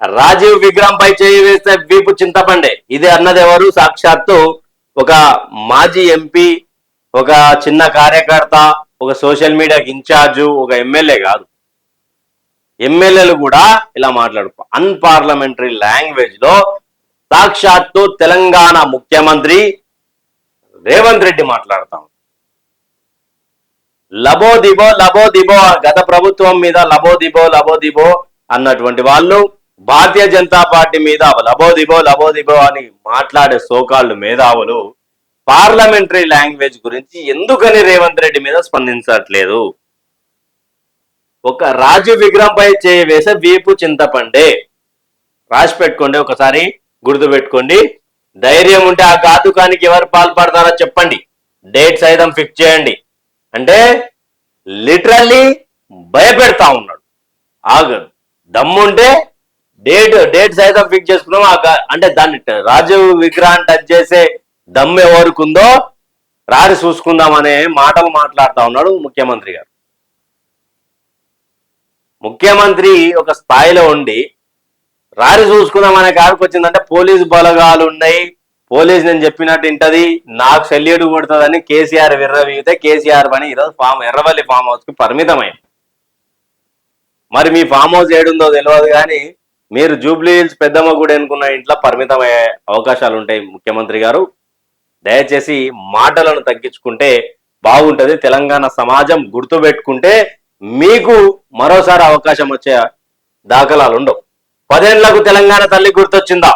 రాజీవ్ విగ్రహం పై చేయి వేస్తే వీపు చింతపండే. ఇది అన్నది ఎవరు సాక్షాత్తు ఒక మాజీ ఎంపీ ఒక చిన్న కార్యకర్త ఒక సోషల్ మీడియా ఇన్ఛార్జు ఒక ఎమ్మెల్యే కాదు. ఎమ్మెల్యేలు కూడా ఇలా మాట్లాడుకో అన్పార్లమెంటరీ లాంగ్వేజ్లో సాక్షాత్తు తెలంగాణ ముఖ్యమంత్రి రేవంత్ రెడ్డి మాట్లాడతాం లబో దిబో లబో దిబో గత ప్రభుత్వం మీద లబో దిబో లబో దిబో అన్నటువంటి వాళ్ళు భారతీయ జనతా పార్టీ మీద లబో దిబో లబో దిబో అని మాట్లాడే సోకాళ్ళు మేధావులు పార్లమెంటరీ లాంగ్వేజ్ గురించి ఎందుకని రేవంత్ రెడ్డి మీద స్పందించట్లేదు? ఒక రాజు విగ్రహంపై చేయి వేసే వీపు చింతపండే. రాసి పెట్టుకోండి ఒకసారి గుర్తు పెట్టుకోండి. ధైర్యం ఉంటే ఆ ఘాతుకానికి ఎవరు పాల్పడతారో చెప్పండి. డేట్ సైతం ఫిక్స్ చేయండి. అంటే లిటరల్లీ భయపెడతా ఉన్నాడు. ఆగ దమ్ముంటే డేట్ డేట్ సైతం ఫిక్స్ చేసుకున్నాం. అంటే దాన్ని ట- రాజు విగ్రహాన్ని టచ్ చేసే దమ్ము ఎవరికుందో రారి చూసుకుందాం అనే మాటలు మాట్లాడుతా ఉన్నాడు ముఖ్యమంత్రి గారు. ముఖ్యమంత్రి ఒక స్థాయిలో ఉండి రారి చూసుకుందాం అనే కాడికి వచ్చిందంటే పోలీసు బలగాలు ఉన్నాయి. పోలీస్ నేను చెప్పినట్టు ఇంటది నాకు సెల్యూట్ కొడుతుందని కేసీఆర్ విర్రవీగితే కేసీఆర్ పని ఈరోజు ఫామ్ ఎర్రవల్లి ఫామ్ హౌస్కి పరిమితమైంది. మరి మీ ఫామ్ హౌస్ ఏడుందో తెలియదు కానీ మీరు జూబ్లీ హిల్స్ పెద్దమ్మ గుడి అనుకున్న ఇంట్లో పరిమితమయ్యే అవకాశాలు ఉంటాయి ముఖ్యమంత్రి గారు. దయచేసి మాటలను తగ్గించుకుంటే బాగుంటుంది. తెలంగాణ సమాజం గుర్తుపెట్టుకుంటే మీకు మరోసారి అవకాశం వచ్చే దాఖలాలు ఉండవు పదేళ్ళకు తెలంగాణ తల్లి గుర్తొచ్చిందా?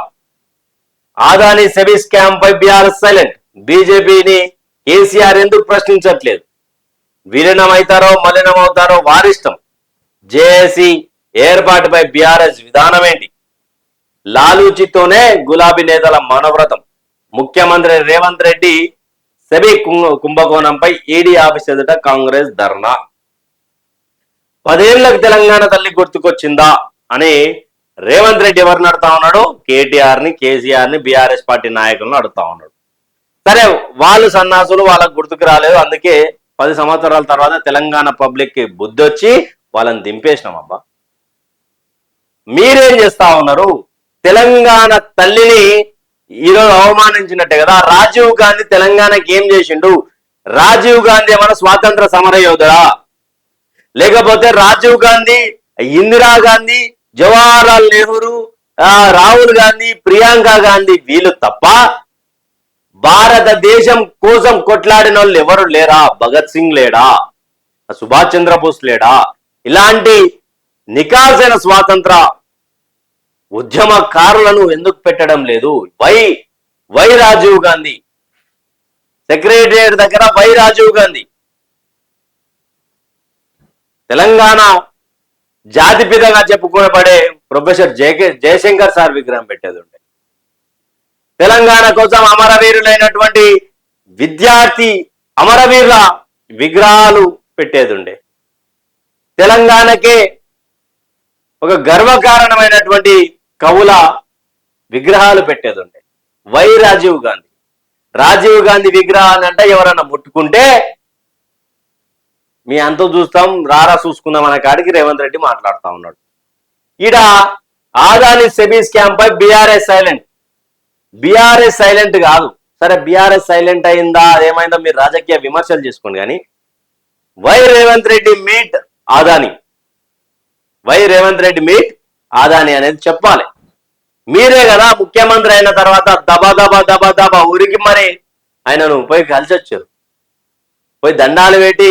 ఆదాని సెబీ స్కామ్ పై బీఆర్ఎస్ సైలెంట్. బీజేపీని కేసీఆర్ ఎందుకు ప్రశ్నించట్లేదు? విలీనం అవుతారో మలినం అవుతారో వారిష్టం. జేఏసీ ఏర్పాటుపై బీఆర్ఎస్ విధానం ఏంటి లాలూచితోనే గులాబీ నేతల మనవ్రతం. ముఖ్యమంత్రి రేవంత్ రెడ్డి సెబీ కుంభకోణంపై ఈడీ ఆఫీస్ ఎదుట కాంగ్రెస్ ధర్నా. పదేళ్ళకు తెలంగాణ తల్లి గుర్తుకొచ్చిందా అని రేవంత్ రెడ్డి ఎవరిని అడుతా ఉన్నాడు? కేటీఆర్ని కేసీఆర్ని బీఆర్ఎస్ పార్టీ నాయకులను అడుగుతా ఉన్నాడు. సరే వాళ్ళు సన్నాసులు వాళ్ళకు గుర్తుకు రాలేదు. అందుకే పది సంవత్సరాల తర్వాత తెలంగాణ పబ్లిక్కి బుద్ధి వచ్చి వాళ్ళని దింపేసినాం అబ్బా. మీరేం చేస్తా ఉన్నారు? తెలంగాణ తల్లిని ఈరోజు అవమానించినట్టే కదా? రాజీవ్ గాంధీ తెలంగాణకి ఏం చేసిండు? రాజీవ్ గాంధీ ఏమైనా స్వాతంత్ర సమర యోధుడా? లేకపోతే రాజీవ్ గాంధీ ఇందిరా గాంధీ జవహర్లాల్ నెహ్రూ రాహుల్ గాంధీ ప్రియాంక గాంధీ వీళ్ళు తప్ప భారతదేశం కోసం కొట్లాడిన వాళ్ళు ఎవరు లేరా? భగత్ సింగ్ లేడా? సుభాష్ చంద్రబోస్ లేడా? ఇలాంటి నికాసైన స్వాతంత్ర ఉద్యమకారులను ఎందుకు పెట్టడం లేదు? Why why Rajiv Gandhi. Secretariat దగ్గర వై రాజీవ్ గాంధీ. తెలంగాణ జాతిపితగా చెప్పుకోబడే ప్రొఫెసర్ జయకే జయశంకర్ సార్ విగ్రహం పెట్టేది ఉండే. తెలంగాణ కోసం అమరవీరులైనటువంటి విద్యార్థి అమరవీరుల విగ్రహాలు పెట్టేది ఉండే. తెలంగాణకే ఒక గర్వకారణమైనటువంటి కవుల విగ్రహాలు పెట్టేది ఉండే వై రాజీవ్ గాంధీ? రాజీవ్ గాంధీ విగ్రహాన్ని అంటే ఎవరన్నా ముట్టుకుంటే మీ అంత చూస్తాం రారా చూసుకుందాం అనే కాడికి రేవంత్ రెడ్డి మాట్లాడుతా ఉన్నాడు. ఈడ ఆదాని సెబీ స్కామ్ పై బీఆర్ఎస్ సైలెంట్. బీఆర్ఎస్ సైలెంట్ కాదు. సరే బీఆర్ఎస్ సైలెంట్ అయిందా? అదేమైందో మీరు రాజకీయ విమర్శలు చేసుకోండి కానీ why Revanth Reddy meet Adani? Why Revanth Reddy meet Adani అనేది చెప్పాలి. మీరే కదా ముఖ్యమంత్రి అయిన తర్వాత దబా దబా దబా దబా ఉరికి మరి ఆయనను పోయి కలిసి వచ్చారు పోయి దండాలు పెట్టి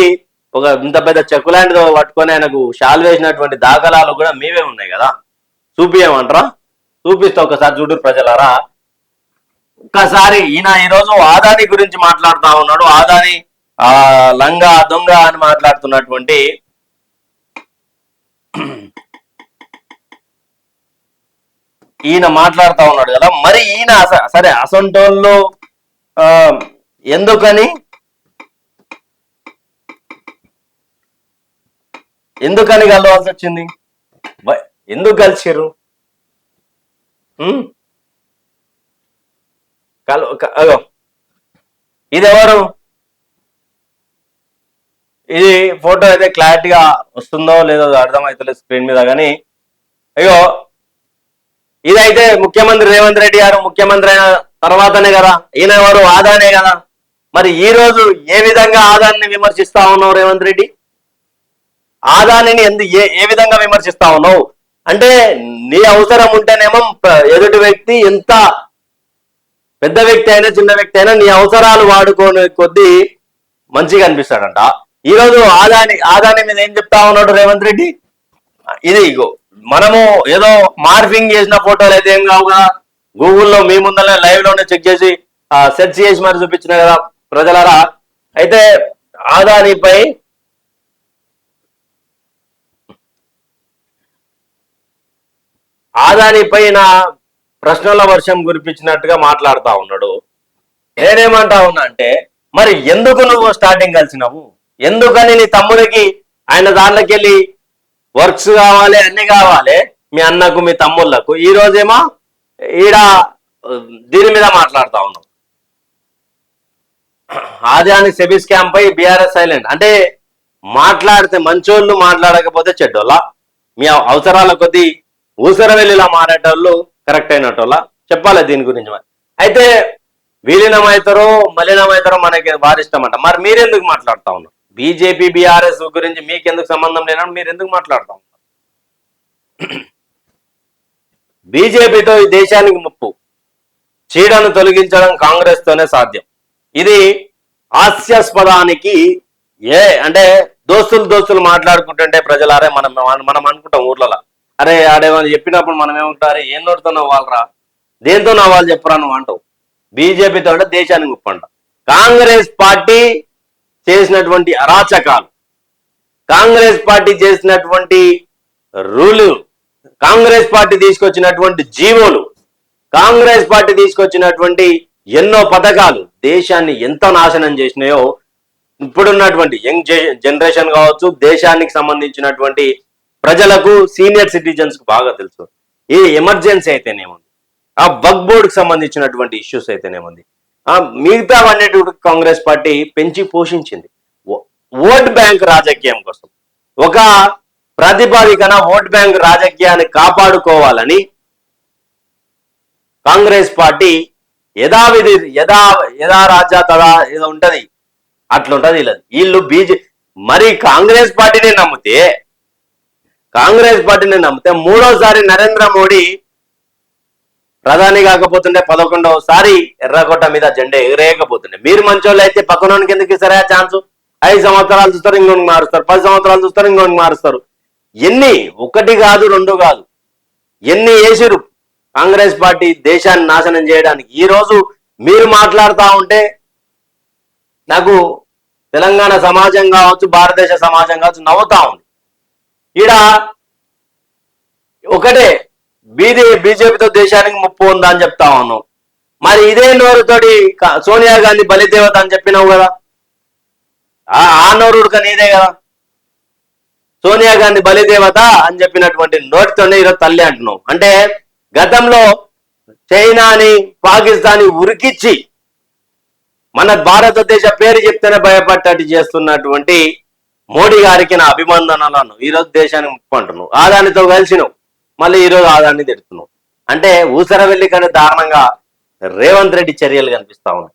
ఒక ఇంత పెద్ద చెక్కులాంటిదో పట్టుకొని ఆయనకు షాల్ వేసినటువంటి దాఖలాలు కూడా మీవే ఉన్నాయి కదా. చూపియమంటారా? చూపిస్తా ఒకసారి చూడు ప్రజలరా. ఒక్కసారి ఈయన ఈరోజు ఆదాని గురించి మాట్లాడుతా ఉన్నాడు. ఆదాని ఆ లంగా దొంగ అని మాట్లాడుతున్నటువంటి ఈయన మాట్లాడుతా ఉన్నాడు కదా మరి ఈయన సరే అసంటోళ్ళు ఎందుకని? ఎందుకని కలవాల్సి వచ్చింది? ఎందుకు కలిసిర్రు? ఉం? కల అగో. ఇది ఎవరు ఇది ఫోటో అయితే క్లారిటీగా వస్తుందో లేదో అర్థమవుతలేదు స్క్రీన్ మీద కానీ. అయ్యో ఇదైతే ముఖ్యమంత్రి రేవంత్ రెడ్డి గారు ముఖ్యమంత్రి అయిన తర్వాతనే కదా. ఈయన ఎవరు? ఆదానే కదా. మరి ఈ రోజు ఏ విధంగా ఆదాన్ని విమర్శిస్తా ఉన్నావు రేవంత్ రెడ్డి? ఆదానిని ఎందు ఏ ఏ విధంగా విమర్శిస్తా ఉన్నావు? అంటే నీ అవసరం ఉంటేనేమో ఎదుటి వ్యక్తి ఎంత పెద్ద వ్యక్తి అయినా చిన్న వ్యక్తి అయినా నీ అవసరాలు వాడుకోని కొద్దీ మంచిగా అనిపిస్తాడంట. ఈ రోజు ఆదాని ఆదాని మీద ఏం చెప్తా ఉన్నాడు రేవంత్ రెడ్డి? ఇది ఇగో. మనము ఏదో మార్ఫింగ్ చేసిన ఫోటోలు అయితే ఏం కావు కదా. గూగుల్లో మీ ముందరనే లైవ్లోనే చెక్ చేసి సెర్చ్ చేసి మరి చూపించిన కదా ప్రజలరా. అయితే ఆదానిపై ఆదానిపై నా ప్రశ్నల వర్షం కురిపించినట్టుగా మాట్లాడుతా ఉన్నాడు. నేనేమంటా ఉన్నా అంటే మరి ఎందుకు నువ్వు స్టార్టింగ్ కలిసినావు? ఎందుకని నీ తమ్ముడికి ఆయన దాంట్లోకి వెళ్ళి వర్క్స్ కావాలి అన్ని కావాలి మీ అన్నకు మీ తమ్ముళ్ళకు. ఈ రోజేమో ఈడ దీని మీద మాట్లాడుతా ఉన్నాం. ఆదాని సెబీ స్కామ్ పై బీఆర్ఎస్ సైలెంట్. అంటే మాట్లాడితే మంచోళ్ళు మాట్లాడకపోతే చెడ్డోళ్ళ. మీ అవసరాల కొద్దీ ఊసరవెల్లిలా మారేటోళ్ళు కరెక్ట్ అయినట్టోళ్ళ చెప్పాలి దీని గురించి మరి? అయితే విలీనమవుతారో మలినమవుతారో మనకి వారిష్టం అంట మరి మీరెందుకు మాట్లాడుతా ఉన్నారు? బీజేపీ బీఆర్ఎస్ గురించి మీకెందుకు సంబంధం లేనప్పుడు మీరు ఎందుకు మాట్లాడతాం? బీజేపీతో ఈ దేశానికి ముప్పు. చీడను తొలగించడం కాంగ్రెస్ తోనే సాధ్యం. ఇది హాస్యాస్పదానికి ఏ అంటే దోస్తులు దోస్తులు మాట్లాడుకుంటుంటే ప్రజలారే మనం మనం అనుకుంటాం ఊర్లలో. అరే ఆడేమని చెప్పినప్పుడు మనం ఏమంటారు? ఏం నోడుతున్నావు వాళ్ళరా? దేంతో నా వాళ్ళు చెప్పరా నువ్వు అంటావు. బీజేపీతో అంటే దేశానికి ముప్పంట కాంగ్రెస్ పార్టీ చేసినటువంటి అరాచకాలు. కాంగ్రెస్ పార్టీ చేసినటువంటి రూలు కాంగ్రెస్ పార్టీ తీసుకొచ్చినటువంటి జీవోలు కాంగ్రెస్ పార్టీ తీసుకొచ్చినటువంటి ఎన్నో పథకాలు దేశాన్ని ఎంత నాశనం చేసినాయో ఇప్పుడున్నటువంటి యంగ్ జనరేషన్ కావచ్చు దేశానికి సంబంధించినటువంటి ప్రజలకు సీనియర్ సిటిజన్స్కు బాగా తెలుసు. ఈ ఎమర్జెన్సీ అయితేనేముంది? ఆ బగ్ బోర్డ్కి సంబంధించినటువంటి ఇష్యూస్ అయితేనేముంది? మిగతా అన్నిటి కాంగ్రెస్ పార్టీ పెంచి పోషించింది. ఓట్ బ్యాంక్ రాజకీయం కోసం. ఒక ప్రాతిపాదికన ఓట్ బ్యాంక్ రాజకీయాన్ని కాపాడుకోవాలని కాంగ్రెస్ పార్టీ యథావిధి యథా యథా రాజా తదా ఏదో ఉంటది. అట్లుంటది వీళ్ళది వీళ్ళు బీజే మరి కాంగ్రెస్ పార్టీని నమ్మితే కాంగ్రెస్ పార్టీని నమ్మితే మూడోసారి నరేంద్ర మోడీ ప్రధాని కాకపోతుండే పదకొండవసారి ఎర్రకోట మీద జెండా ఎగరేయకపోతుండే. మీరు మంచోళ్ళు అయితే పక్కనోనికి ఎందుకు ఇస్తారా ఛాన్స్? ఐదు సంవత్సరాలు చూస్తారు ఇంకోటి మారుస్తారు. పది సంవత్సరాలు చూస్తారు ఇంకోటి మారుస్తారు. ఎన్ని? ఒకటి కాదు రెండు కాదు. ఎన్ని వేసిరు కాంగ్రెస్ పార్టీ దేశాన్ని నాశనం చేయడానికి. ఈ రోజు మీరు మాట్లాడుతూ ఉంటే నాకు తెలంగాణ సమాజం కావచ్చు భారతదేశ సమాజం కావచ్చు నవ్వుతా ఉంది. ఈడ ఒకటే బీజే బీజేపీతో దేశానికి ముప్పు ఉందా అని చెప్తా ఉన్నావు. మరి ఇదే నోరుతోటి సోనియా గాంధీ బలిదేవత అని చెప్పినావు కదా. ఆ ఆ నోరుడు కానీ కదా. సోనియా గాంధీ బలిదేవత అని చెప్పినటువంటి నోటితోనే ఈరోజు తల్లి అంటున్నావు. అంటే గతంలో చైనాని పాకిస్తాన్ ఉరికిచ్చి మన భారతదేశ పేరు చెప్తేనే భయపడ్డట్టు చేస్తున్నటువంటి మోడీ గారికి నా అభినందనలను ఈ రోజు దేశానికి ముప్పు అంటున్నావు. ఆదానితో కలిసినావు. మళ్ళీ ఈ రోజు ఆదాన్ని తిడుతున్నావు అంటే ఊసర వెళ్ళి కానీ దారుణంగా రేవంత్ రెడ్డి చర్యలు కనిపిస్తా ఉన్నాయి.